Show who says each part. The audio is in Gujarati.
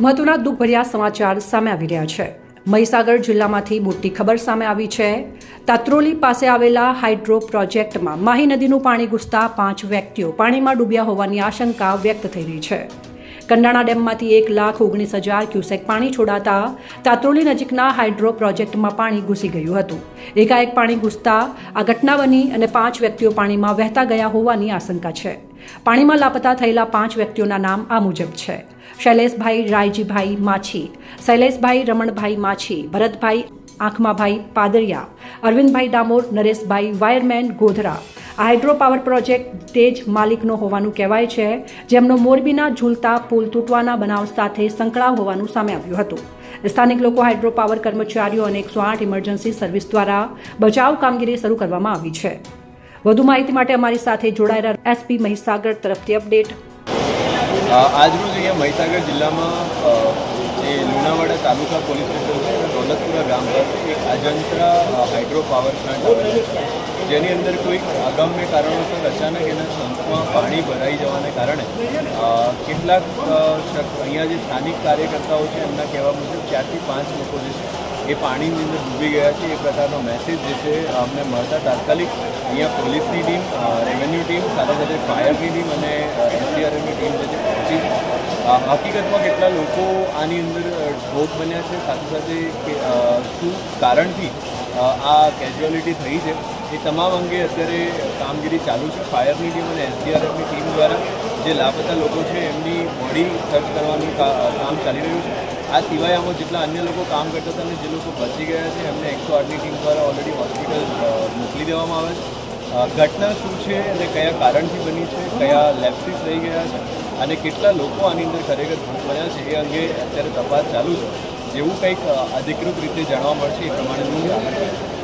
Speaker 1: મહત્વના દુઃખભર્યા સમાચાર સામે આવી રહ્યા છે. મહીસાગર જિલ્લામાંથી મોટી ખબર સામે આવી છે. તાત્રોલી પાસે આવેલા હાઇડ્રો પ્રોજેક્ટમાં માહી નદીનું પાણી ઘૂસતા પાંચ વ્યક્તિઓ પાણીમાં ડૂબ્યા હોવાની આશંકા વ્યક્ત થઈ રહી છે. કંડાણા ડેમમાંથી એક લાખ ઓગણીસ હજાર ક્યુસેક પાણી છોડાતા તાત્રોલી નજીકના હાઇડ્રો પ્રોજેક્ટમાં પાણી ઘૂસી ગયું હતું. એકાએક પાણી ઘૂસતા આ ઘટના બની અને પાંચ વ્યક્તિઓ પાણીમાં વહેતા ગયા હોવાની આશંકા છે. પાણીમાં લાપતા થયેલા પાંચ વ્યક્તિઓના નામ આ મુજબ છે. શૈલેષભાઈ રાયજીભાઈ માછી, શૈલેષભાઈ રમણભાઈ માછી, ભરતભાઈ આંખમાભાઈ પાદરિયા, અરવિંદભાઈ ડામોર, નરેશભાઈ વાયરમેન ગોધરા આ હાઇડ્રો પાવર પ્રોજેક્ટ તેજ માલિકનો હોવાનું કહેવાય છે, જેમનો મોરબીના ઝૂલતા પુલ તૂટવાના બનાવ સાથે સંકળાવ હોવાનું સામે આવ્યું હતું. સ્થાનિક લોકો હાઇડ્રો પાવર કર્મચારીઓ અને એકસો આઠ ઇમરજન્સી સર્વિસ દ્વારા બચાવ કામગીરી શરૂ કરવામાં આવી છે. વધુ માહિતી માટે અમારી સાથે જોડાયેલા એસપી મહીસાગર તરફથી અપડેટ.
Speaker 2: આજરોજ અહીંયા મહીસાગર જિલ્લામાં જે લુણાવાડા તાલુકા પોલીસ સ્ટેશન છે દોલતપુરા ગામ પાસે એક અજંત્રા હાઇડ્રો પાવર પ્લાન્ટ આવેલો છે. જેની અંદર કોઈક અગમ્ય કારણોસર અચાનક એના સંપમાં પાણી ભરાઈ જવાને કારણે કેટલાક અહીંયા જે સ્થાનિક કાર્યકર્તાઓ છે એમના કહેવા મુજબ ચારથી પાંચ લોકો જે છે એ પાણીની અંદર ડૂબી ગયા છે. એ પ્રકારનો મેસેજ જે છે અમને મળતા તાત્કાલિક અહીંયા પોલીસની ટીમ રેવન્યુ ટીમ, સાથે સાથે ફાયરની ટીમ અને એનસીઆરએફની ટીમ જે છે પહોંચી હકીકતમાં કેટલા લોકો આની અંદર ભોગ બન્યા છે? સાથે સાથે શું કારણથી આ કેઝ્યુઅલિટી થઈ છે? એ તમામ અંગે અત્યારે કામગીરી ચાલુ છે. ફાયરની ટીમ અને એસડીઆરએફની ટીમ દ્વારા જે લાપતા લોકો છે, એમની બોડી સર્ચ કરવાનું કામ ચાલી રહ્યું છે. આ સિવાય આમાં જેટલા અન્ય લોકો કામ કરતા હતા અને જે લોકો બચી ગયા છે, એમને એકસો આઠની ટીમ દ્વારા ઓલરેડી હોસ્પિટલ મોકલી દેવામાં આવે છે. ઘટના શું છે અને કયા કારણથી બની છે, કયા લેપ્સિસ થઈ ગયા છે અને કેટલા લોકો આની અંદર ખરેખર ભૂખ છે એ અંગે અત્યારે તપાસ ચાલુ છે. જેવું કંઈક અધિકૃત રીતે જાણવા મળશે એ પ્રમાણે.